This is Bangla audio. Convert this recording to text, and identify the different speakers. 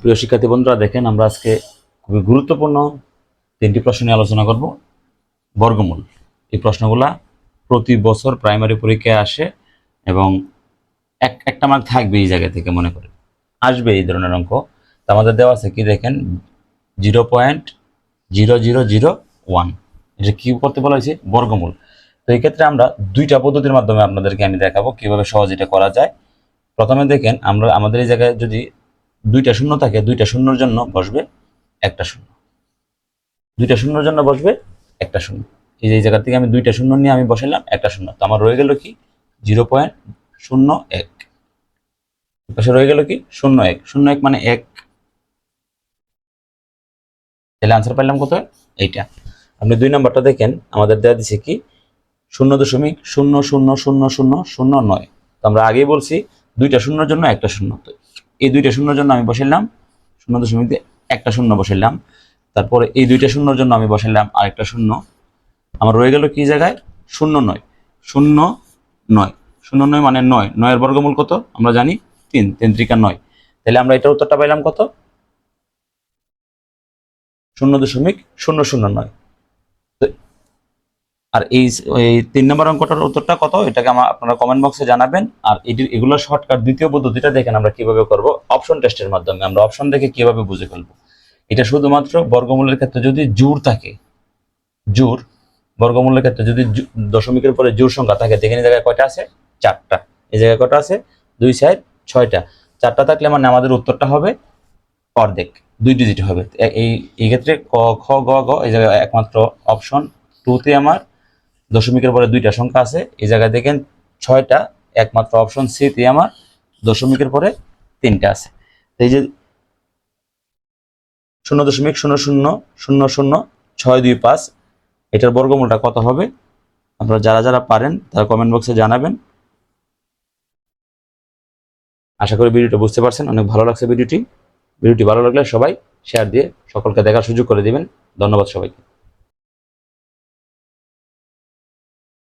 Speaker 1: প্রিয় শিক্ষার্থী বন্ধুরা, দেখেন আমরা আজকে খুবই গুরুত্বপূর্ণ তিনটি প্রশ্ন নিয়ে আলোচনা করব। বর্গমূল। এই প্রশ্নগুলা প্রতি বছর প্রাইমারি পরীক্ষায় আসে এবং এক, একটা মার্ক থাকবে এই জায়গা থেকে মনে করে। আসবে এই ধরনের অঙ্ক। তো আমাদের দেওয়া আছে কি দেখেন? Zero point zero zero zero one. এটা কী করতে বলা হয়েছে? বর্গমূল। তো এই ক্ষেত্রে আমরা দুইটা পদ্ধতির মাধ্যমে আপনাদেরকে আমি দেখাবো কীভাবে সহজ এটা করা যায়। প্রথমে দেখেন আমরা, আমাদের এই জায়গায় যদি দুইটা শূন্য থাকে, দুইটা শূন্যর জন্য বসবে একটা শূন্য। দুইটা শূন্যর জন্য বসবে একটা শূন্য। এই যে জায়গা থেকে আমি দুইটা শূন্য নিয়ে আমি বসাইলাম, একটা শূন্য। তো আমার রয়ে গেল কি? জিরো পয়েন্ট শূন্য এক। পাশে রয়ে গেল কি? শূন্য এক। শূন্য এক মানে এক। তাহলে আনসার পাইলাম কত? এইটা। আপনি দুই নম্বরটা দেখেন, আমাদের দেওয়া দিছে কি? শূন্য দশমিক শূন্য শূন্য শূন্য শূন্য শূন্য নয়। তো আমরা আগেই বলছি, দুইটা শূন্যর জন্য একটা শূন্য। এই দুইটা শূন্যর জন্য আমি বসাইলাম। শূন্য দশমিক একটা শূন্য বসাইলাম। তারপরে এই দুইটা শূন্যর জন্য আমি বসাইলাম আরেকটা শূন্য। আমার রয়ে গেল কি জায়গায়? শূন্য নয়। শূন্য নয়। শূন্য নয় মানে নয়। নয়ের বর্গমূল কত? আমরা জানি তিন। তিন ত্রিকা নয়। তাহলে আমরা এটার উত্তরটা পাইলাম কত? শূন্য দশমিক শূন্য শূন্য নয়। আর এই তিন নম্বর অঙ্কটার উত্তরটা কত? এটাকে আমার আপনারা কমেন্ট বক্সে জানাবেন। আর এটি, এগুলো শর্টকাট দ্বিতীয় পদ্ধতিটা দেখেন আমরা কীভাবে করব। অপশন টেস্টের মাধ্যমে আমরা অপশন দেখে কীভাবে বুঝে ফেলব। এটা শুধুমাত্র বর্গমূলের ক্ষেত্রে যদি জোর থাকে জোর বর্গমূলের ক্ষেত্রে যদি দশমিকের পরে জোর সংখ্যা থাকে, দেখেন এই জায়গায় কয়টা আছে? চারটা। এই জায়গায় কয়টা আছে? দুই সাইড ছয়টা। চারটা থাকলে মানে আমাদের উত্তরটা হবে অর্ধেক। দুই ডিজিট হবে। এই এই ক্ষেত্রে ক, খ, গ গ, এই জায়গায় একমাত্র অপশন টুতে আমার দশমিকের পরে দুইটা সংখ্যা আছে। এই জায়গায় দেখেন ছয়টা, একমাত্র অপশন সিতে আমার দশমিকের পরে তিনটা আছে। এই যে শূন্য দশমিক, শূন্য শূন্য শূন্য শূন্য, ছয় দুই পাঁচ, এটার বর্গমূলটা কত হবে? আপনারা যারা যারা পারেন, তারা কমেন্ট বক্সে জানাবেন। আশা করি ভিডিওটা বুঝতে পারছেন, অনেক ভালো লাগছে ভিডিওটি। ভিডিওটি ভালো লাগলে সবাই শেয়ার দিয়ে সকলকে দেখার সুযোগ করে দিবেন। ধন্যবাদ সবাইকে।